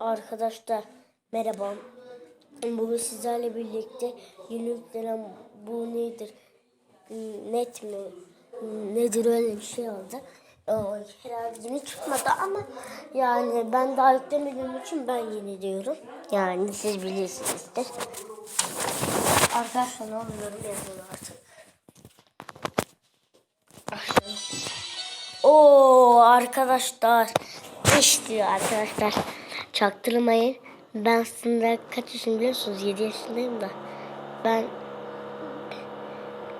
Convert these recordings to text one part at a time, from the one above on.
Arkadaşlar merhaba. Bugün sizlerle birlikte yeni yüklenen bu nedir? Net mi? Nedir öyle bir şey oldu. Ee, Herhalde yeni çıkmadı ama yani ben daha yüklemediğim için ben yeni diyorum. Yani siz bilirsinizdir. Arkadaşlar ne oluyorum yazın artık. Oo arkadaşlar. İş diyor arkadaşlar. Çaktırmayın. Ben aslında kaç yaşındayım biliyorsunuz? 7 yaşındayım da. Ben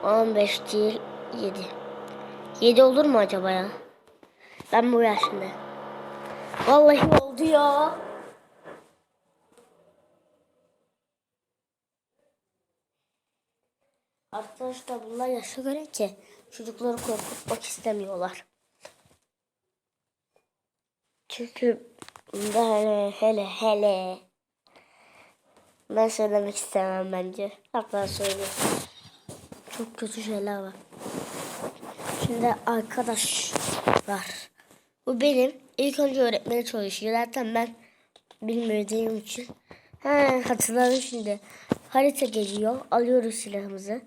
15 değil 7. 7 olur mu acaba ya? Ben bu yaşındayım. Vallahi oldu ya. Arkadaşlar bunlar yaşa göre ki çocukları korkutmak istemiyorlar. Çünkü bunda hele hele hele ben söylemek istemem bence. Hatta söyleyeyim. Çok kötü şeyler var. Şimdi arkadaşlar bu benim ilk önce öğretmene çalışıyor. Zaten ben bilmediğim için. He hatırladım şimdi. Harita geliyor. Alıyoruz silahımızı.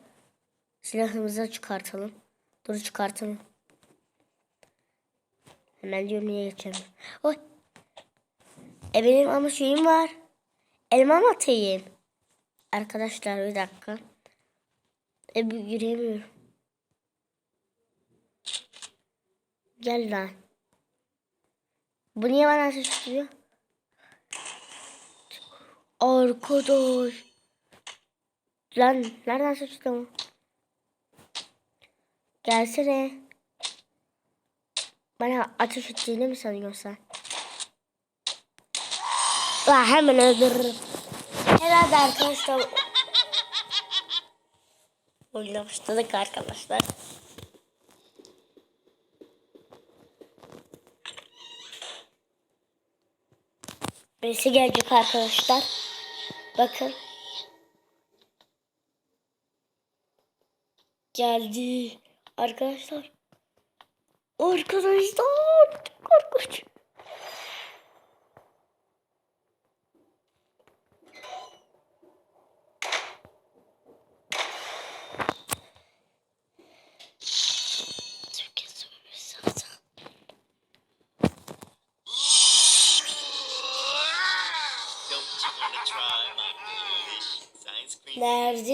Silahımızı çıkartalım. Dur çıkartalım. Hemen diyorum niye geçemiyorum. Oy. E benim ama şeyim var. Elma mı atayım? Arkadaşlar bir dakika. E bir yürüyemiyorum. Gel lan. Bu niye bana ses tutuyor? Arkadaş. Lan nereden ses tutuyor? Gelsene. Bana ateş ettiğini mi sanıyorsun sen? La hemen öldürürüm. Herhalde arkadaşlar. Oyuna başladık arkadaşlar. Birisi gelecek arkadaşlar. Bakın. Geldi. Arkadaşlar. Arkadaşlar. Çok.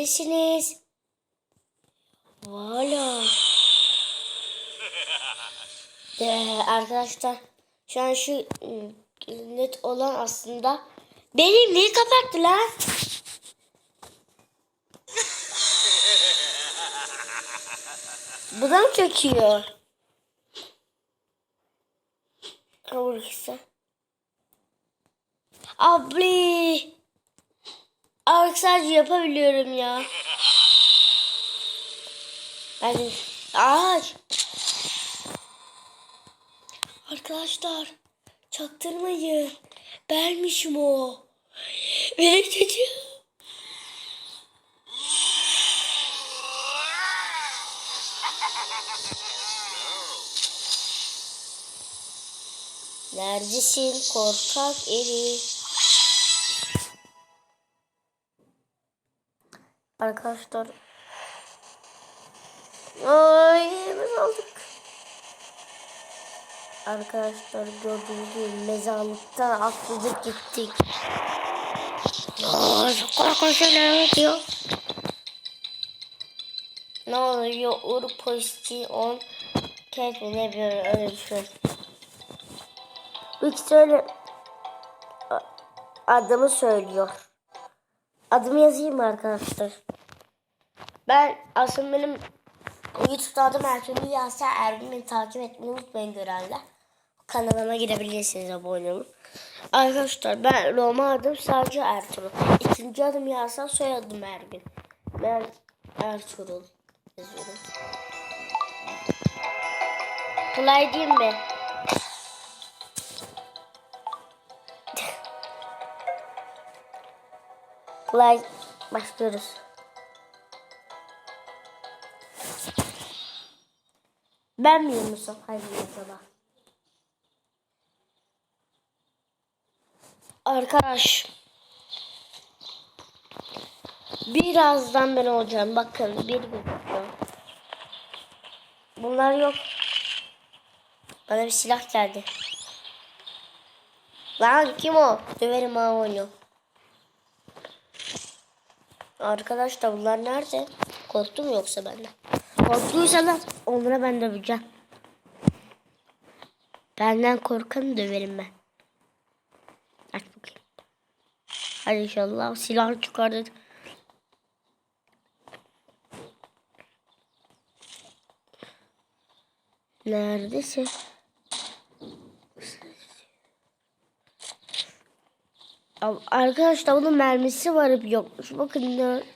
Neredesiniz? Valla. Ee, arkadaşlar şu an şu ıı, net olan aslında benim niye kapattı lan? Bu da mı çöküyor? Kabul. Abli. Arkadaşlar yapabiliyorum ya. Ben ağaç. Arkadaşlar çaktırmayın. Benmişim o. Benim çocuğum. Neredesin korkak eri? Arkadaşlar. Ay yerimiz aldık. Arkadaşlar gördüğünüz gibi mezarlıktan atladık gittik. Aa, çok korkunç şeyler oluyor. Ne oluyor? Ur pozitif on ket mi ne bir öyle bir şey. Bu ikisi öyle a- adımı söylüyor. Adımı yazayım mı arkadaşlar? Ben aslında benim YouTube'da adım Ertuğrul Yasa Erbil beni takip etmeyi unutmayın görenler. Kanalıma girebilirsiniz abone olun. Arkadaşlar ben Roma adım sadece Ertuğrul. İkinci adım Yasa soyadım Erbil. Ben Ertuğrul yazıyorum. Kolay değil mi? Kolay başlıyoruz. Ben mi Yunus'um? Hayır acaba. Arkadaş. Birazdan ben olacağım. Bakın bir gözüküyor. Bunlar yok. Bana bir silah geldi. Lan kim o? Döverim ha onu. Arkadaşlar bunlar nerede? Korktu mu yoksa benden? Korktuysalar onlara ben döveceğim. Benden korkanı döverim ben. Aç bakayım. Hadi inşallah silah çıkardı. Neredesin? Arkadaşlar bunun mermisi var hep yokmuş. Bakın ne?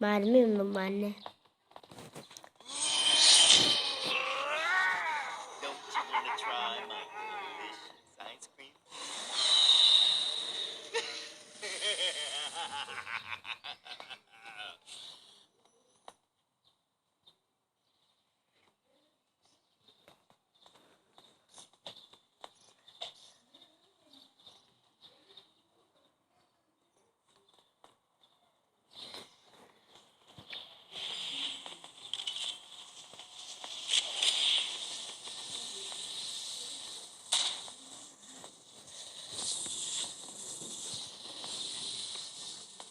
Mermi mi mermi?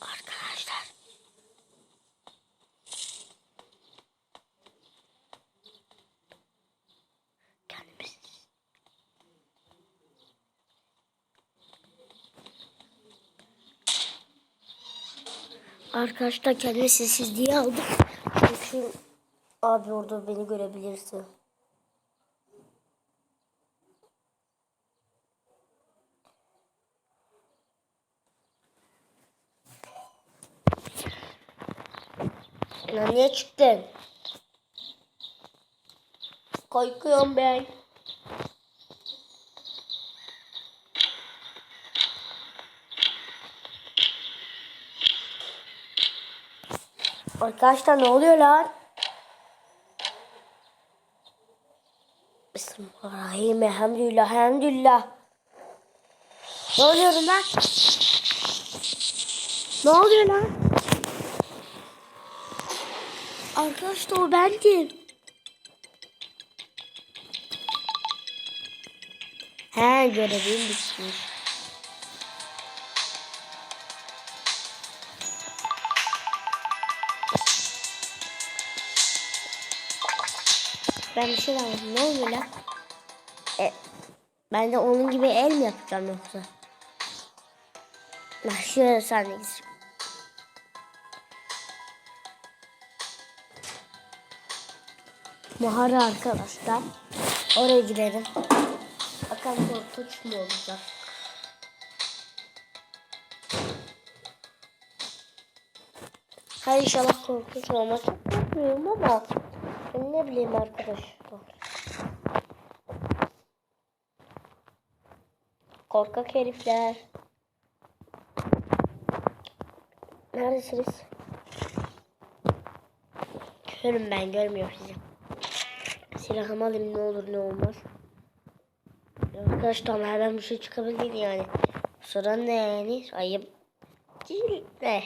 Arkadaşlar. Kendimiz. Arkadaşlar kendimi sessizliğe aldım. Çünkü abi orada beni görebilirsin. Ya niye çıktın? Korkuyorum ben. Arkadaşlar ne oluyor lan? Bismillahirrahmanirrahim. Elhamdülillah. Elhamdülillah. Ne oluyor lan? Ne oluyor lan? Arkadaşlar o bendim. He görevim bitmiş. Ben bir şey anladım. Ne oluyor lan? E, ben de onun gibi el mi yapacağım yoksa? Ben şöyle sahneye gideceğim. Mağara arkadaşlar. Oraya gidelim. Bakalım korkunç mu olacak? Hayır inşallah korkunç olmaz. Çok korkmuyorum ama ben ne bileyim arkadaşlar. Korkak herifler. Neredesiniz? Görün ben görmüyorum sizi. Silahımı alayım ne olur ne olmaz. Arkadaşlar nereden bir şey çıkabilir yani. Sonra ne yani? Ayıp değil de.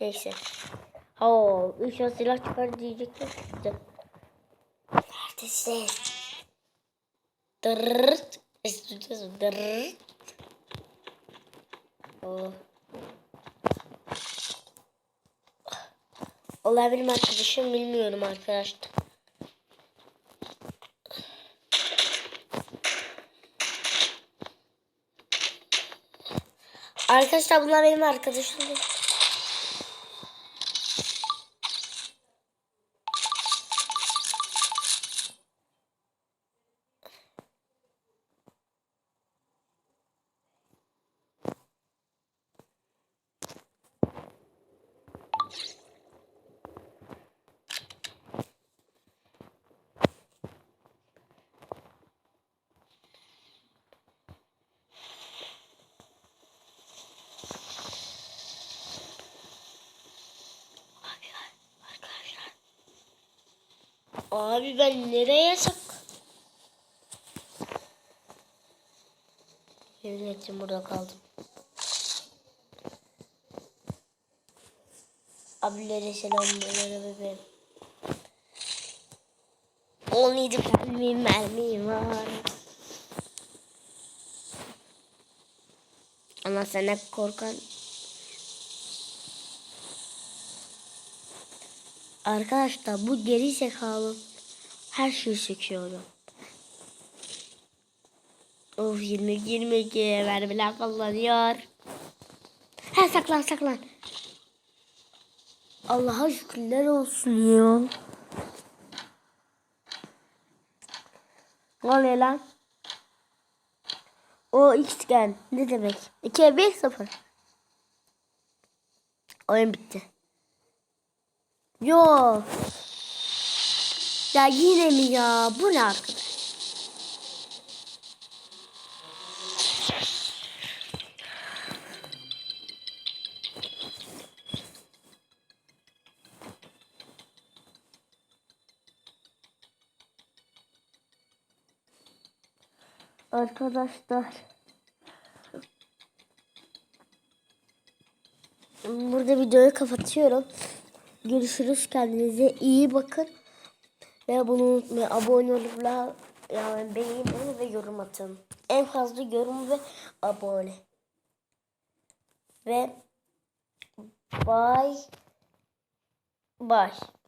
Neyse. Oo, inşallah silah çıkar diyecektim. Neredesin? Dırırt. Estüdyosum. Dırırt. Oo. Olay benim arkadaşım bilmiyorum arkadaşlar. Arkadaşlar bunlar benim arkadaşım. Abi ben nereye sak? Yemin ettim burada kaldım. Abilere selam böyle bebeğim. 17 mermi mermi var. Ama sana korkan Arkadaşlar bu geri zekalı her şeyi söküyorum. Of 20 22 mermiler kullanıyor. Ha saklan saklan. Allah'a şükürler olsun ya. Ne lan? O xgen ne demek? 2 1 0. Oyun bitti. Yok. Ya yine mi ya? Bu ne arkadaş? Arkadaşlar. Burada videoyu kapatıyorum. Görüşürüz. Kendinize iyi bakın. Ve bunu unutmayın. Abone olup yani beğenin ve yorum atın. En fazla yorum ve abone. Ve bye. Bye.